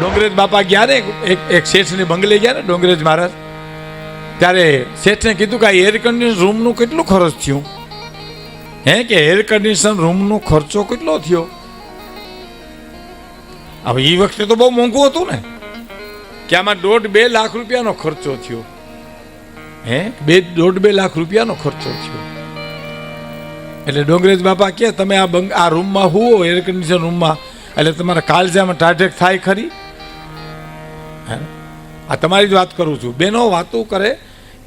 ડોંગરેજ બાપા ગયા ને, એક એક શેઠને બંગલે ગયા ને, ડોંગરેજ મહારાજ. ત્યારે શેઠને કીધું કે આ એર કન્ડિશન રૂમનું કેટલું ખર્ચ થયું? હે કે એર કન્ડિશન રૂમનો ખર્ચો કેટલો થયો? હવે એ વખતે તો બહુ મોંઘું હતું ને. કે આમાં દોઢ બે લાખ રૂપિયાનો ખર્ચો થયો. હે? બે, દોઢ બે લાખ રૂપિયાનો ખર્ચો થયો. એટલે ડોંગરેજ બાપા કે, તમે આ બંગ, આ રૂમમાં હુઓ એર કન્ડિશન રૂમમાં એટલે તમારા કાળજામાં ટાઢેક થાય ખરી? હે? આ તમારી જ વાત કરું છું. બેનો વાતો કરે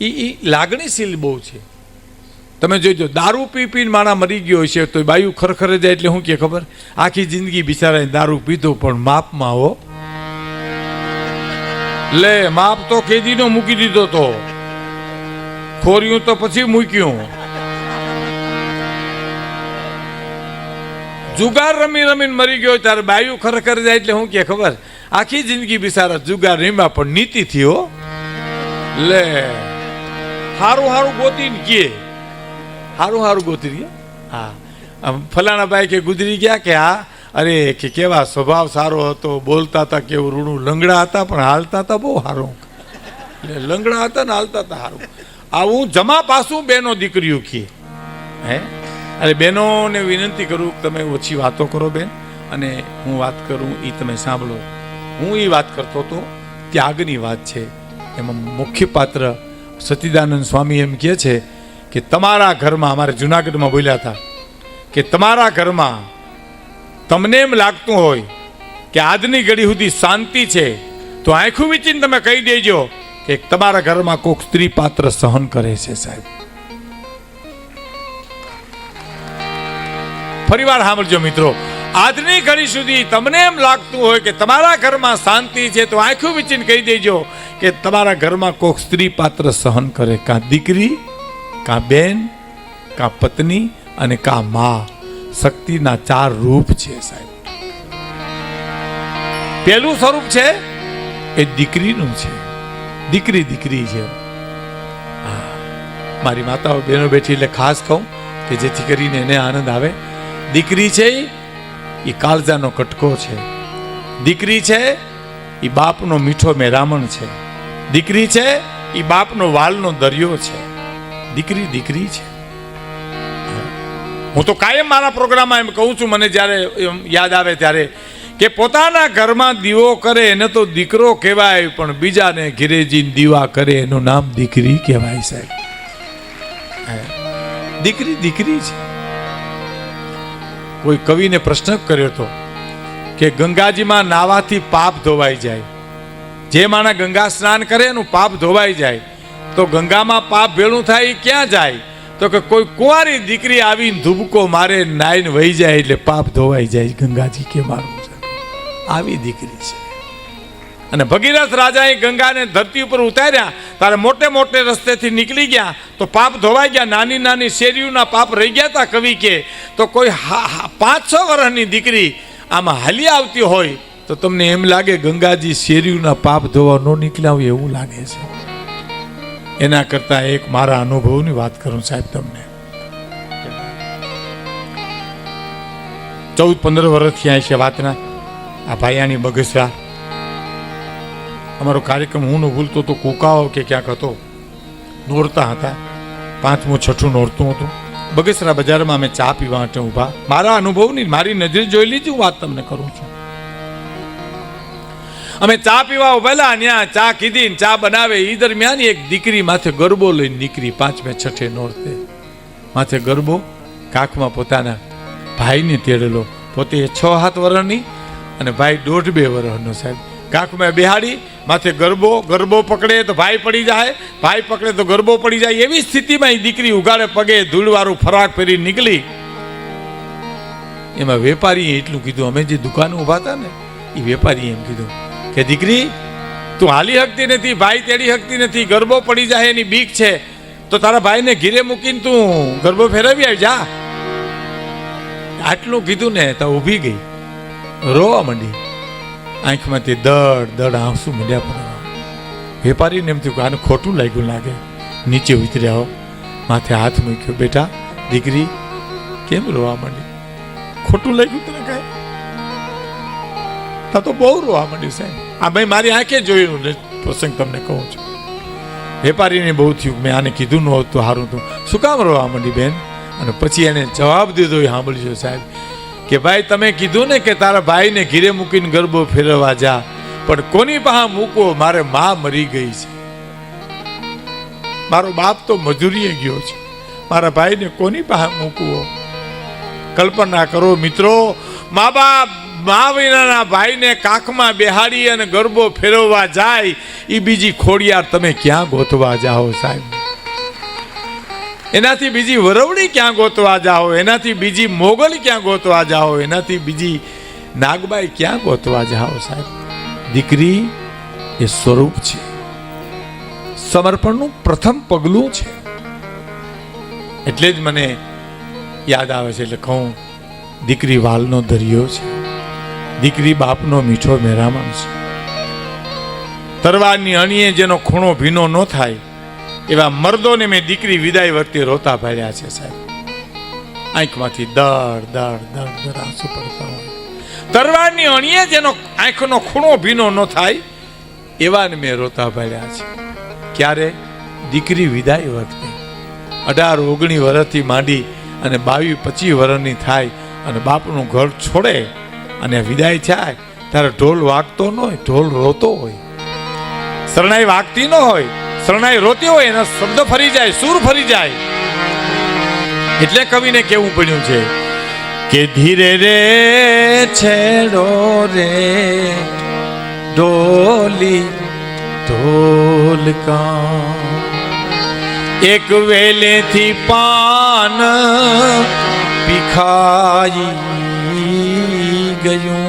એ એ લાગણીશીલ બહુ છે. તમે જોઈજો દારૂ પી પીને માણા મરી ગયો છે તો બાયું ખરખરે જાય એટલે શું કે ખબર? આખી જિંદગી બિચારાએ દારૂ પીધો, પણ માપમાં હો. લે, માપ તો કેદીનો મૂકી દીધો તો. ખોર્યું તો પછી મૂક્યું. જુગાર રમી રમીને મરી ગયો ત્યારે બાયું ખરખર જાય એટલે શું કે ખબર? આખી જિંદગી બિસારા જુગાર રીમા પણ નીતિ થી હો લે, હારું હારું ગોતીને કે. હારું હારું ગોતી રહ્યા? હા. ફલાણા ભાઈ કે ગુજરી ગયા કે હા? અરે, કે કેવા સ્વભાવ સારો હતો, બોલતા હતા કેવું ઋણું લંગડા હતા પણ હાલતા હતા બહુ સારું એટલે લંગડા હતા ને હાલતા હતા સારું આવું જમા પાસું બેનો દીકરીઓ કે. હે? અરે બહેનોને વિનંતી કરું તમે ઓછી વાતો કરો બેન. અને હું વાત કરું એ તમે સાંભળો. હું એ વાત કરતો હતો, ત્યાગની વાત છે. એમાં મુખ્ય પાત્ર સતીદાનંદ સ્વામી એમ કહે છે કે તમારા ઘરમાં, અમારે જુનાગઢમાં બોલ્યા હતા, કે તમારા ઘરમાં તમને એમ લાગતું હોય કે આજની ઘડી સુધી શાંતિ છે, તો આંખું વીચીને તમે કહી દેજો કે તમારા ઘરમાં કોઈક સ્ત્રી પાત્ર સહન કરે છે સાહેબ. ફરીવાર સાંભળજો મિત્રો આજની ઘડી સુધી તમને એમ લાગતું હોય કે તમારા ઘરમાં શાંતિ છે, તો આંખું વીચીને કહી દેજો કે તમારા ઘરમાં કોઈક સ્ત્રી પાત્ર સહન કરે. કાં દીકરી, કાં બેન, કાં પત્ની અને કાં મા. શક્તિના ચાર રૂપ છે સાહેબ. પહેલું સ્વરૂપ છે એ દીકરીનું છે. દીકરી દીકરી છે. મારી માતાઓ, બહેનો બેઠી એટલે ખાસ કહું કે જેથી કરીને એને આનંદ આવે. દીકરી છે એ કાળજાનો કટકો છે. દીકરી છે એ બાપનો મીઠો મેરામણ છે. દીકરી છે એ બાપનો વાલનો દરિયો છે. દીકરી દીકરી છે. હું તો કાયમ મારા પ્રોગ્રામમાં એમ કહું છું, મને જ્યારે યાદ આવે ત્યારે કે પોતાના ઘરમાં દીવો કરે, એને તો દીકરો કહેવાય, પણ બીજાને ઘીરે દીવા કરે, એનું નામ દીકરી કહેવાય સાહેબ. દીકરી દીકરી છે. કોઈ કવિને પ્રશ્ન કર્યો હતો કે ગંગાજીમાં નાવાથી પાપ ધોવાઈ જાય. જે માણા ગંગા સ્નાન કરે એનું પાપ ધોવાઈ જાય. તો ગંગામાં પાપ ભેળું થાય એ ક્યાં જાય? તો કે કોઈ કુંવારી દીકરી આવીને ધુબકો મારે નાઈને વહી જાય એટલે પાપ ધોવાઈ જાય. ગંગાજી કે મારું છે આવી દીકરી છે. અને ભગીરથ રાજાએ ગંગાને ધરતી ઉપર ઉતાર્યા. ત્યારે મોટે મોટે રસ્તેથી નીકળી ગયા. તો પાપ ધોવાઈ ગયા. નાની નાની શેરીઓના પાપ રહી ગયા હતા કવિ કે, તો કોઈ પાંચ છ વર્ષની દીકરી આમાં હાલી આવતી હોય, તો તમને એમ લાગે ગંગાજી શેરીઓના પાપ ધોવા ન નીકળ્યા હોય એવું લાગે છે. એના કરતાં એક મારા અનુભવની વાત કરું સાહેબ તમને. ચૌદ પંદર વર્ષથી અહીં છે વાતના. આ ભાયાની બગસરા અમારો કાર્યક્રમ હું ન ભૂલતો તો કોકાઓ કે ક્યાંક હતો. નોરતા હતા. પાંચમું, છઠ્ઠું નોરતું હતું. બગસરા બજારમાં અમે ચા પીવા માટે ઊભા. મારા અનુભવની મારી નજરે જોઈ લીધી, હું વાત તમને કરું છું. અમે ચા પીવા ઉભેલા ત્યાં ચા કીધી ચા બનાવે. એ દરમિયાન એક દીકરી માથે ગરબો લઈને નીકળી. પાંચમે, છઠ્ઠે નોરતે. માથે ગરબો, કાખમાં પોતાના ભાઈને તેડેલો. પોતે છ, સાત વરણની અને ભાઈ દોઢ, બે વરણનો સાહેબ. કાખમાં બેહાડી, માથે ગરબો ગરબો પકડે તો ભાઈ પડી જાય, ભાઈ પકડે તો ગરબો પડી જાય. એવી સ્થિતિમાં એ દીકરી ઉગાડે પગે, ધૂળવાળું ફરાક ફેરી નીકળી. એમાં વેપારીએ એટલું કીધું, અમે જે દુકાન ઊભા હતા ને એ વેપારીએ એમ કીધું કે દીકરી, તું હાલી શકતી નથી, ભાઈ તેડી શકતી નથી, ગરબો પડી જાય એની બીક છે, તો તારા ભાઈને ઘીરે મૂકીને તું ગરબો ફેરવી આવી જા. આટલું કીધું ને તો ઊભી ગઈ. રોવા માંડી. આંખમાંથી દડ દડ આંસુ મળ્યા પણ વેપારીને એમ થયું કે આને ખોટું લાગ્યું લાગે. નીચે ઉતર્યા માથે હાથ મૂક્યો. બેટા, દીકરી, કેમ રોવા માંડી? ખોટું લાગ્યું તને કાંઈ? તા તો બહુ રોવા માંડ્યું સાહેબ. આ ભાઈ મારી આંખે જોયું ને પ્રસંગ તમને કહું છું. વેપારીને બહુ થયું મેં આને કીધું ન હોતું. સારું તું શું કામ રોવા માંડી બેન? અને પછી એને જવાબ દીધો એ સાંભળ્યો સાહેબ. કે ભાઈ, તમે કીધું ને કે તારા ભાઈને ઘીરે મૂકીને ગરબો ફેરવવા જા, પણ કોની પાસે મૂકવો? મારે મા મરી ગઈ છે. મારો બાપ તો મજૂરીએ ગયો છે. મારા ભાઈને કોની પાસે મૂકવો? કલ્પના કરો મિત્રો, મા બાપ મા વિનાના ભાઈને કાખમાં બેહાડી અને ગરબો ફેરવવા જાય એ બીજી ખોડિયાર તમે ક્યાં ગોતવા જાઓ સાહેબ? એનાથી બીજી વરવણી ક્યાં ગોતવા જાઓ? એનાથી બીજી મોગલ ક્યાં ગોતવા જાઓ? એનાથી બીજી નાગબાઈ ક્યાં ગોતવા જાઓ સાહેબ? દીકરી, એ સ્વરૂપ છે. સમર્પણનું પ્રથમ પગલું છે. એટલે જ મને યાદ આવે છે, એટલે કહું, દીકરી વાલનો દરિયો છે. દીકરી બાપનો મીઠો મેરામણ છે. તરવારની અણીએ જેનો ખૂણો ભીનો ન થાય એવા મર્દોને મેં દીકરી વિદાય વખતે રોતા પાડ્યા છે, સાહેબ. આંખમાંથી દર દર દર દર આંસુ પડતા હોય. તરવારની અણીએ જેનો આંખનો ખૂણો ભીનો ન થાય, એવાને મેં રોતા પાડ્યા છે. ક્યારે? દીકરી વિદાય વખતે. અઢાર ઓગણીસ વર્ષથી માંડી અને બાવીસ, પચીસ વર્ષની થાય અને બાપનું ઘર છોડે અને વિદાય થાય ત્યારે ઢોલ વાગતો ન હોય, ઢોલ રોતો હોય. શરણાઈ વાગતી ન હોય. શરણાઈ રોતી હોય એના શબ્દ ફરી જાય, સૂર ફરી જાય. એટલે કવિને કેવું પડ્યું છે કે ધીરે રે, છેડો રે, ડોલી ઢોલકા એક વેલેથી પાન પીખાઈ ગયું.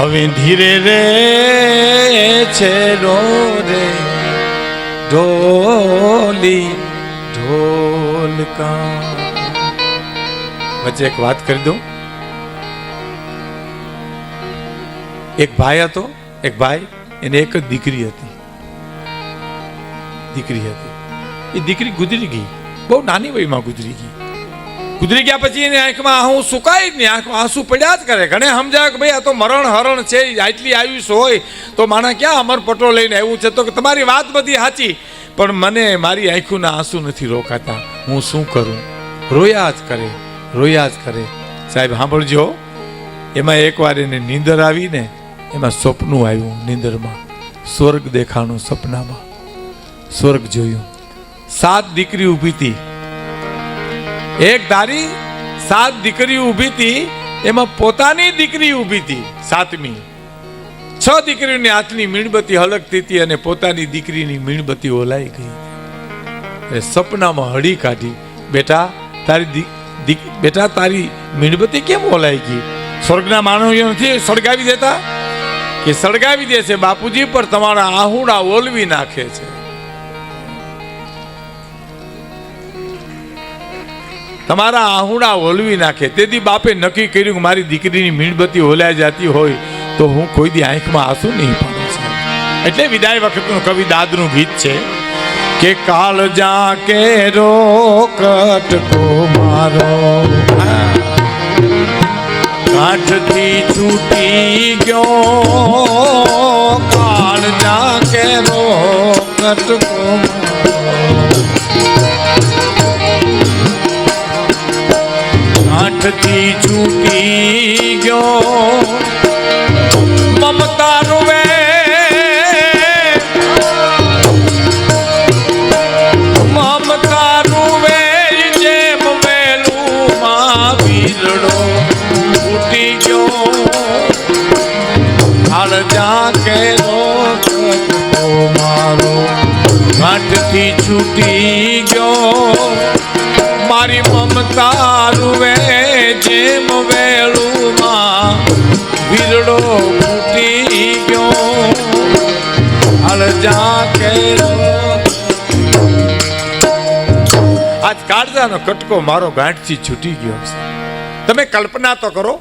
હવે ધીરે રે છે રો રે. ઢોલી, ઢોલકા. વચ્ચે એક વાત કરી દઉં. એક ભાઈ હતો, એક ભાઈ, એને એક જ દીકરી હતી. દીકરી હતી. એ દીકરી ગુજરી ગઈ. બહુ નાની વયમાં ગુજરી ગઈ. ગુજરી ગયા પછી એની આંખમાં હું સુકાય જ નહીં આંખમાં આંસુ પડ્યા જ કરે. ઘણે સમજાય કે ભાઈ આ તો મરણ હરણ છે આટલી આયુષ હોય તો માણા ક્યાં અમર પટો લઈને આવ્યું છે? તો કે તમારી વાત બધી સાચી. પણ મને મારી આંખોના આંસુ નથી રોકાતા. હું શું કરું? રોયા જ કરે, રોયા જ કરે. સાહેબ, સાંભળજો. એમાં એકવાર એને નીંદર આવીને એમાં સ્વપ્નું આવ્યું નીંદરમાં. સ્વર્ગ દેખાણું સપનામાં સ્વર્ગ જોયું. સાત દીકરી ઊભી હતી. એક ધારી સાત દીકરી ઊભી હતી, એમાં પોતાની દીકરી ઊભી હતી, સાતમી. છ દીકરીઓની હાથની મીણબત્તી હલકતી હતી અને પોતાની દીકરીની મીણબત્તી ઓલાઈ ગઈ. એ સપનામાં હળી કાઢી, બેટા, તારી બેટા, તારી મીણબત્તી કેમ ઓલાઈ ગઈ? સ્વર્ગના માનવીઓ નથી સળગાવી દેતા? કે સળગાવી દે છે બાપુજી પર તમારા આહુડા ઓલવી નાખે છે. તમારા આહુડા ઓલવી નાખે. તેથી બાપે નક્કી કર્યું કે મારી દીકરીની મીણબત્તી ઓલાઈ જતી હોય તો હું કોઈ દી આંખમાં આંસુ નહીં પાડું. એટલે વિદાય વખતનું કવિ દાદનું ગીત છે કે કાલ જા કે રો કો મારો. કાઠથી છૂટી ગયો. કાળ જા કે રોકટ કો કાઠથી છૂટી ગયો. મમતા રૂવે મમતા રૂવે જેમ વેલું માં વીરડો ફૂટી ગયો. હાલ જા કે રોકતો મારો. ઘાટથી છૂટી ગયો. મારી મમતા રૂવે જેમ વેળુમાં વીરડો ફૂટી ગયો. હાલ જા કે આજ કાળજાનો કટકો મારો ગાંઠથી છૂટી ગયો છે. તમે કલ્પના તો કરો,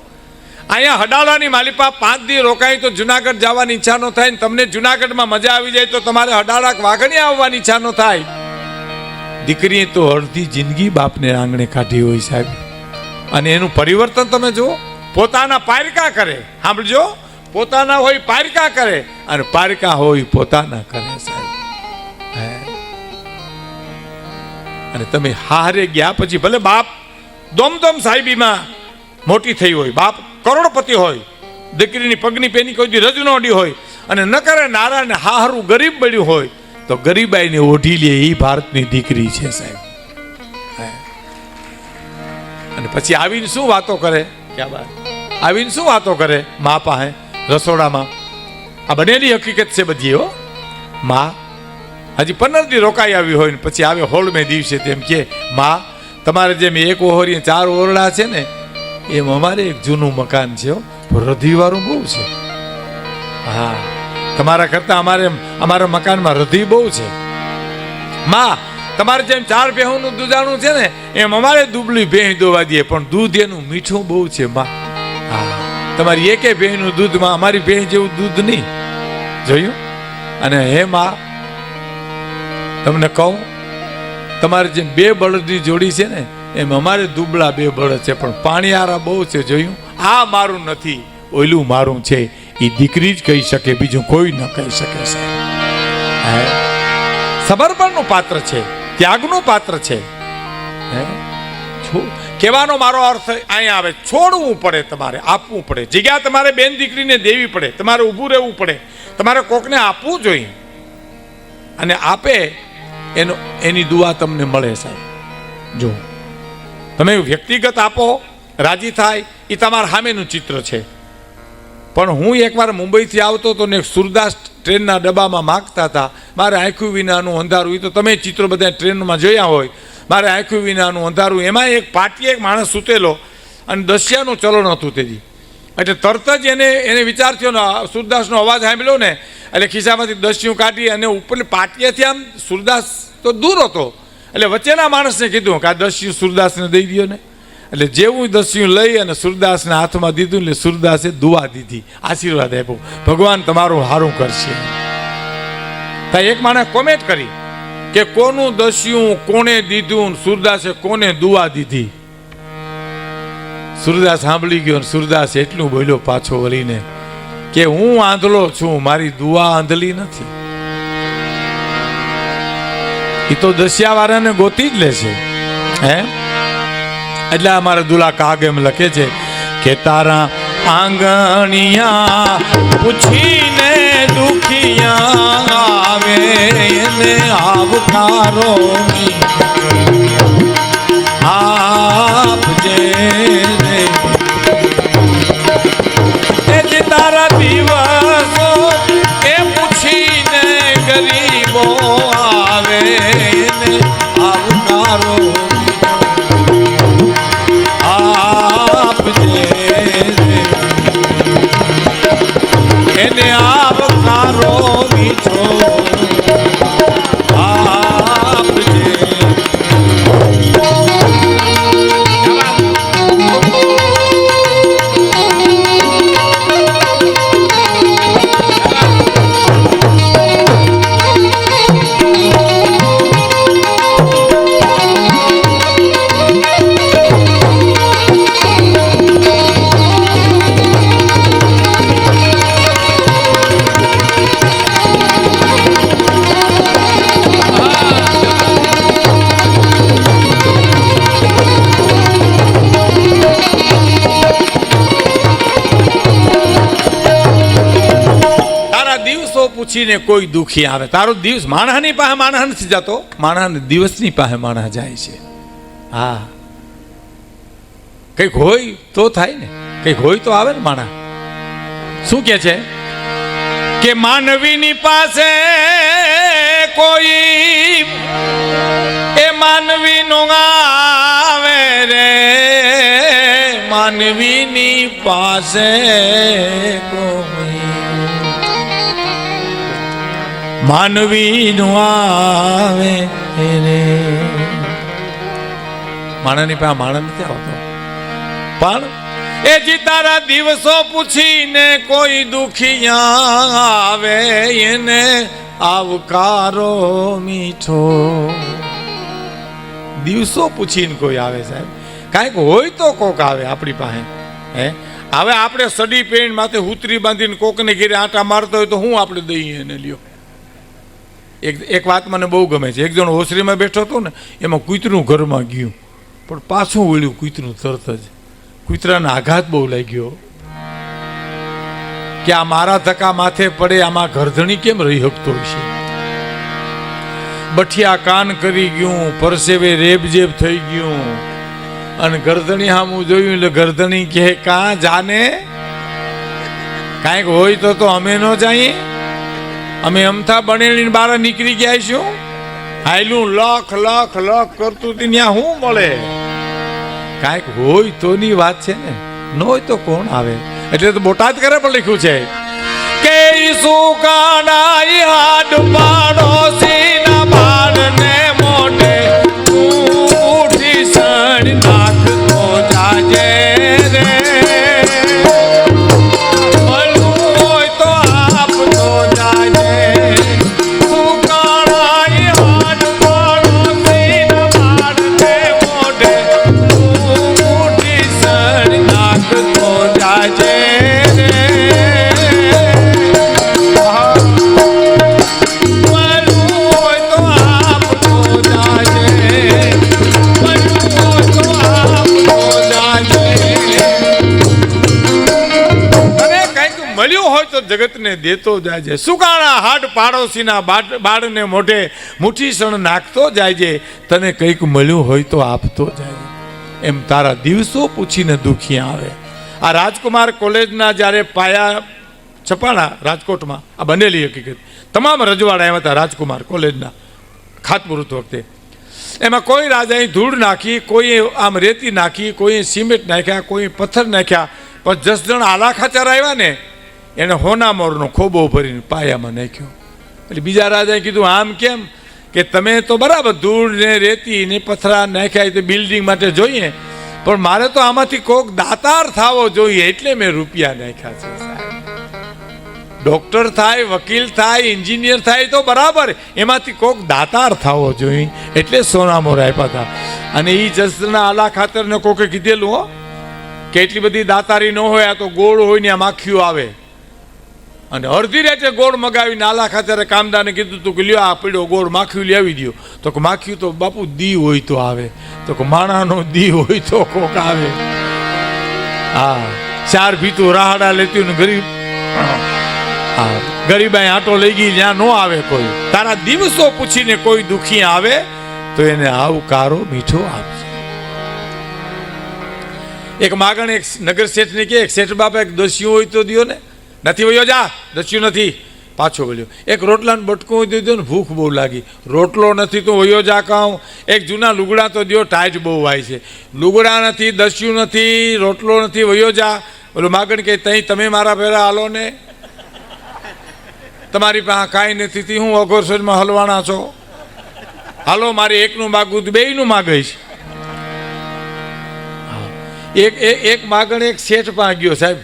અહીંયા હડાલાની માલિપા પાંચ દી રોકાય તો જુનાગઢ જવાની ઈચ્છા ન થાય ને તમને જુનાગઢમાં મજા આવી જાય તો તમારે હડાળા વાઘણી આવવાની ઈચ્છા ન થાય. દીકરીએ તો અડધી જિંદગી બાપને આંગણે કાઢી હોય સાહેબ. અને એનું પરિવર્તન તમે જુઓ, પોતાના પારકા કરે, સાંભળજો. પોતાના હોય પારકા કરે, અને પારકા હોય પોતાના કરે સાહેબ. અને તમે હારે ગયા પછી ભલે બાપ દોમદોમ સાહેબીમાં મોટી થઈ હોય, બાપ કરોડપતિ હોય, દીકરીની પગની પેની કોઈ રજ ન અડી હોય, અને ન કરે નારા ને હારું ગરીબ બન્યું હોય તો ગરીબાઈને ઓઢી લે એ ભારતની દીકરી છે સાહેબ. અને પછી આવીને શું વાતો કરે? ક્યાં બાત આવીને શું વાતો કરે? મા પાસે રસોડામાં. આ બનેલી હકીકત છે બધી હો. મા હજી પંદર દી રોકાઈ આવી હોય ને પછી આવે હોળ મેં દિવસે તેમ કે મા તમારે જેમ એક ઓહરી ચાર ઓરડા છે ને એમ અમારે એક જૂનું મકાન છે હો. રધીવાળું બહુ છે. હા. તમારા કરતા અમારે અમારા મકાનમાં રધી બહુ છે. માં, તમારે જેમ ચાર બેહુનું દૂધાણું છે ને, એમ અમારે દુબળી ભેહ દોવા દઈએ, પણ દૂધ એનું મીઠું બહુ છે, માં. હા, તમારી એકે ભેહનું દૂધમાં અમારી ભેહ જેવું દૂધ નહીં. જોયું? અને હે, માં, તમને કહું, તમારે જેમ બે બળદની જોડી છે ને, એમ અમારે દુબળા બે બળદ છે, પણ પાણીયારા બહુ છે, જોયું? આ મારું નથી ઓયલું મારું છે. એ દીકરી જ કહી શકે, બીજું કોઈ ન કહી શકે સાહેબ. સમર્પણનું પાત્ર છે, ત્યાગનું પાત્ર છે. કહેવાનો મારો અર્થ અહીંયા આવે, છોડવું પડે તમારે, આપવું પડે. જગ્યા તમારે બેન દીકરીને દેવી પડે, તમારે ઊભું રહેવું પડે. તમારે કોકને આપવું જોઈએ. અને આપે એનો એની દુઆ તમને મળે સાહેબ. જો. તમે વ્યક્તિગત આપો, રાજી થાય એ તમારા સામેનું ચિત્ર છે. પણ હું એકવાર મુંબઈથી આવતો હતો ને સુરદાસ ટ્રેનના ડબ્બામાં માગતા હતા, મારે આંખ્યું વિનાનું અંધારું એ તો તમે ચિત્રો બધા ટ્રેનમાં જોયા હોય, મારે આંખ્યું વિનાનું અંધારું એમાં એક પાટીએ એક માણસ સૂતેલો અને દસિયાનું ચલણ હતું તેથી એટલે તરત જ એને એને વિચાર થયો ને સુરદાસનો અવાજ સાંભળ્યો ને, એટલે ખિસ્સામાંથી દસ્યું કાઢી અને ઉપર પાટિયાથી આમ સુરદાસ તો દૂર હતો. એટલે વચ્ચેના માણસને કીધું કે આ દસ્યું સુરદાસને દઈ દો ને. એટલે જેવું દસ્યું લઈ અને સુરદાસના હાથમાં દીધું એટલે સુરદાસે દુઆ દીધી, આશીર્વાદ આપ્યો. ભગવાન તમારું સારું કરશે. ત્યાં એક માણસે કોમેન્ટ કરી કે કોનું દસ્યું, કોને દીધું સુરદાસે કોને દુઆ દીધી? સુરદાસ સાંભળી ગયો સુરદાસ એટલું બોલ્યો પાછો વળીને કે હું આંધળો છું, મારી દુઆ આંધળી નથી. એ તો દસિયા વાળાને ગોતી જ લે છે હે? એટલે અમારા દુલા કાગ એમ લખે છે કે તારા આંગણિયા પૂછીને દુખિયા આવે એને આવકારો આપજે તારા દિવસો એ પૂછીને ગરીબો આવે એને આવકારો દિવસો કોઈ દુખી આવે. તારો દિવસ માણસની પાસે માણસ નથી જતો માણસ દિવસની પાસે માણસ જાય છે. હા. કંઈક હોય તો થાય ને. કંઈક હોય તો આવે ને માણસ શું કે છે? કે માનવીની પાસે કોઈ એ માનવી નો આવે રે. માનવીની પાસે કોઈ માનવી નું આવે રે માણસની પાસે માણસ નથી આવતો. પણ એ જી તારા દિવસો પૂછીને કોઈ દુખિયા આવે એને આવકારો મીઠો. દિવસો પૂછીને કોઈ આવે સાહેબ. કાંઈક હોય તો કોક આવે આપણી પાસે. હે? હવે આપણે સડી પેન માથે હુતરી બાંધીને કોકને ઘેરે આટા મારતો હોય તો હું આપણે દઈએ એને લ્યો. એક એક વાત મને બહુ ગમે છે. એક જણ ઓસરીમાં બેઠો હતો ને, એમાં કૂતરું ઘરમાં ગયું. પણ પાછું વળ્યું કૂતરું તરત જ. કૂતરાને આઘાત બહુ લાગ્યો. કે આ મારા ધક્કા માથે પડે, આમાં ગરધણી કેમ રહી શકતો હશે? બઠિયા કાન કરી ગયું, પરસેવે રેબજેબ થઈ ગયું. અને ગરદણી સામું જોયું, એટલે ગરદણી કહે, કાં જાને? કાંઈક હોય તો તો અમે ન જઈએ. અમે અમથા બનેલી બહાર નીકળી ગયા છું હાયલું લખ લખ લખ કરતું હતી ત્યાં શું મળે? કાંઈક હોય તોની વાત છે ને. ન હોય તો કોણ આવે? એટલે તો બોટાદ કરે પણ લખ્યું છે. કે સુકાનાઈ હાડ પાડોશીના તો દેતો જાય સુકાણા હાડ પાડોશીના બાટ- બાળને મોઢે મુઠીસણ સણ નાખતો જાય છે. તને કંઈક મળ્યું હોય તો આપતો જાય એમ તારા દિવસો પૂછીને દુખી આવે. આ રાજકુમાર કોલેજના જ્યારે પાયા છપાણા રાજકોટમાં, આ બનેલી હકીકત. તમામ રજવાડા આવ્યા હતા રાજકુમાર કોલેજના, ખાતમુહૂર્ત વખતે. એમાં કોઈ રાજાએ ધૂળ નાખી કોઈએ આમ રેતી નાખી કોઈએ સિમેન્ટ નાખ્યા કોઈએ પથ્થર નાખ્યા. પણ જસ જણ આલા ખાચર આવ્યા ને એને હોના મોરનો ખોબો ભરીને પાયામાં નાખ્યો. એટલે બીજા રાજાએ કીધું, આમ કેમ કે તમે તો બરાબર ધૂળ ને રેતી ને પથરા નાખ્યા એ બિલ્ડિંગ માટે જોઈએ. પણ મારે તો આમાંથી કોક દાતાર થાવો જોઈએ, એટલે મેં રૂપિયા નાખ્યા છે ડોક્ટર થાય, વકીલ થાય, એન્જિનિયર થાય તો બરાબર, એમાંથી કોક દાતાર થવો જોઈએ, એટલે સોનામોર આપ્યા હતા. અને એ જસના આલા ખાતરને કોકે કીધેલું, હો, કે એટલી બધી દાતારી ન હોય, આ તો ગોળ હોય ને આમ આખ્યું આવે. અને અડધી રાતે ગોળ મગાવીને આલા ખાતરે કામદારને કીધું તું કે લ્યો આ પીડ્યો ગોળ માખ્યું લેવી દો તો કે માખ્યું તો બાપુ દી હોય તો આવે. તો કે માણાનો દી હોય તો કોક આવે. હા, ચાર ભીતું રાહડા લેતી ને ગરીબ હા, ગરીબાઈ આટો લઈ ગઈ, જ્યાં ન આવે કોઈ. તારા દિવસો પૂછીને કોઈ દુખી આવે, તો એને આવકારો મીઠો આપજે. એક માગણ એક નગર શેઠને કે, એક શેઠ બાપા એક દસ્યું હોય તો દ્યો ને. નથી વયો જા દસ્યું નથી. પાછો વળ્યો. એક રોટલાનું બટકું દીધું ને ભૂખ બહુ લાગી. રોટલો નથી તો વયો જા કહું એક જૂના લુગડા તો દો ટાઈટ બહુ વાય છે. લુગડા નથી, દસ્યું નથી, રોટલો નથી, વયો જા. ઓલું માગણ કે તઈ તમે મારા પહેલાં હાલો ને? તમારી પાસે કાંઈ નથી તી હું અઘોરસરમાં હલવાણા છો? હાલો, મારે એકનું માગું બેયનું માગીશ. એક એક માગણ એક શેઠ પાસે ગયો સાહેબ.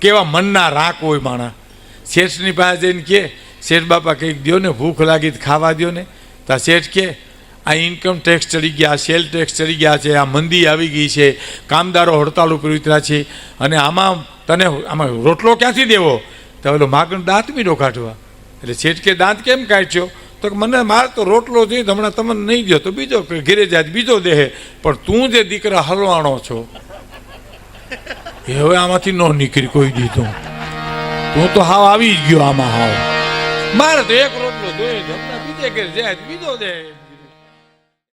કેવા મનના રાખ હોય માણા શેઠની પાસે જઈને કે, શેઠ બાપા, કંઈક દો ને, ભૂખ લાગી ખાવા દ્યો ને. તો શેઠ કે, આ ઇન્કમ ટેક્સ ચડી ગયા સેલ ટેક્સ ચડી ગયા છે, આ મંદી આવી ગઈ છે, કામદારો હડતાળ ઉપર ઉતર્યા છે, અને આમાં તને આમાં રોટલો ક્યાંથી દેવો? તો પેલો માગણ દાંત મીડો કાઢવા. એટલે શેઠ કે, દાંત કેમ કાઢ્યો તો મને મારે તો રોટલો જોઈએ હમણાં તમને નહીં દો તો બીજો ઘેરે જાય બીજો દેહે. પણ તું જે દીકરા હલવાણો છો. એ હવે આમાંથી ન નીકળી કોઈ દીધું હું તો હાવ આવી જ ગયો આમાં હાવ. મારે તો એક રોટલો જોઈએ બીજે ઘેર જાય બીજો દે.